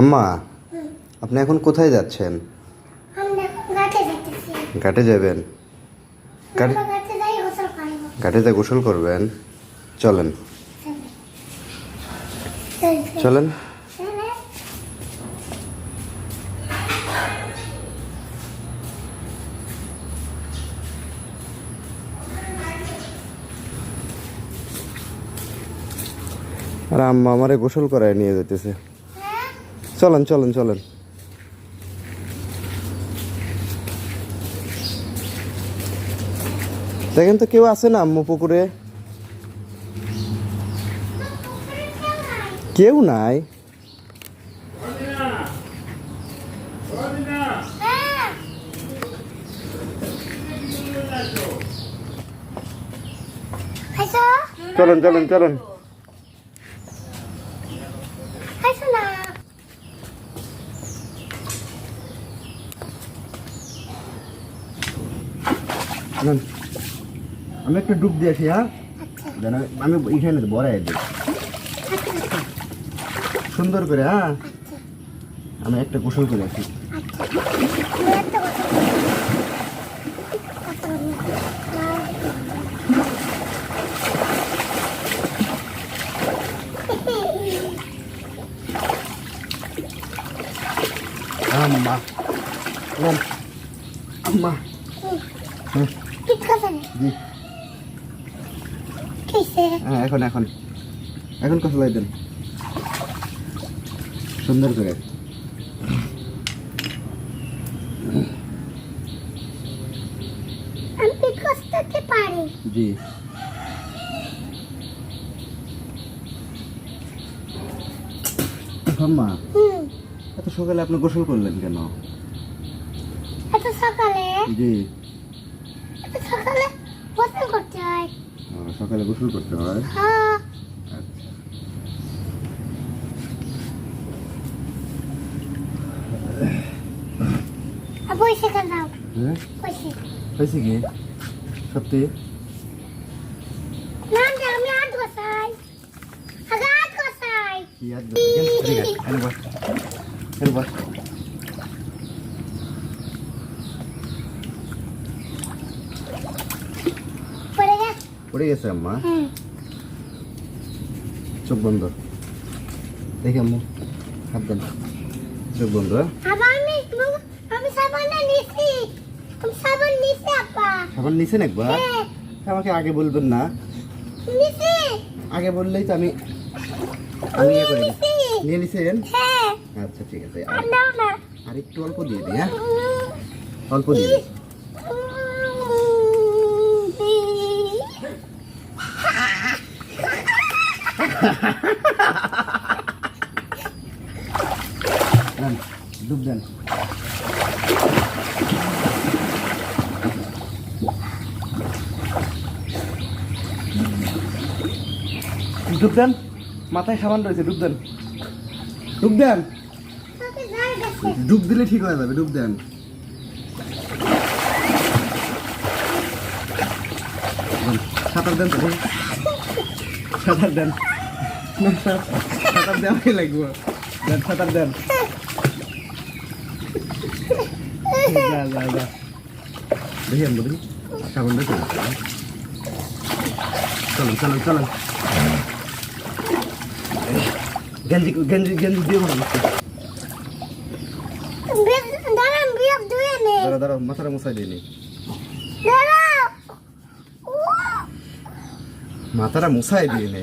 আম্মা আপনি এখন কোথায় যাচ্ছেন? ঘাটে যাবেন? ঘাটে যা গোসল করবেন? চলেন। চলেন। আর আম্মা আমারে গোসল করায় নিয়ে যেতেছে চলেন চলেন চলেন। দেখেন তো কেউ আছে না আম্মু পুকুরে? কেউ নাই? খাইছো চলেন চলেন চলেন খাইছো না চলেন আমি একটু ডুব দিয়েছি হ্যাঁ? যেন আমি এখানে বড়াই দিই। সুন্দর করে হ্যাঁ? আমি একটা গোসল করে আছি। আম্মা। চলেন। আম্মা। হুম? হ্যাঁ এখন এখন। এখন কথা লাই দেন। সুন্দর করে। জি। আম্মা এত সকালে আপনি গোসল করলেন কেন? এত সকালে? জি। সকালে গোসল করতে হয়। সকালে গোসল করতে হয়? হ্যাঁ। আচ্ছা। কেন হ্যাঁ? বসে কি? সত্যি? না না আমি আট গোসাই আগে আট গোসাই কি ঠিক আছে এনে বস। এনে বস পড়ে গে পড়ে গেছে আম্মা। চোখ বন্ধ। দেখে আম্মু হাত দেন। চোখ বন্ধ হ্যাঁ? সাবান নিছেন একবার? হ্যাঁ। আমাকে আগে বলবেন না। আগে বললেই তো আমি আমি ইয়ে করে নিয়ে নিছেন? হ্যাঁ। আচ্ছা ঠিক আছে। আর আর একটু অল্প দিয়ে দিই হ্যাঁ? অল্প দিয়ে দিই দেন ডুব দেন ডুব দেন। মাথায় সাবান রয়েছে ডুব দেন। ডুব দেন। ডুব দিলে ঠিক হয়ে যাবে ডুব দেন। সাঁতার দেন, সাঁতার দেন। তো দেখি। সাঁতার দেন না, সা- সাঁতার দেওয়াই লাগবে দেন সাঁতার দেন যা যা যা দেখি আনব দেখি সাবান দেখি চলুন চলুন চলুন গেঞ্জি গেঞ্জি গেঞ্জি দিয়ে বলুন দাঁড়ান বিয়ে ধুয়ে নে দাঁড়া দাঁড়া মাথাটা মশাই দিই দাঁড়াও মাথাটা মুছাই দিয়ে নে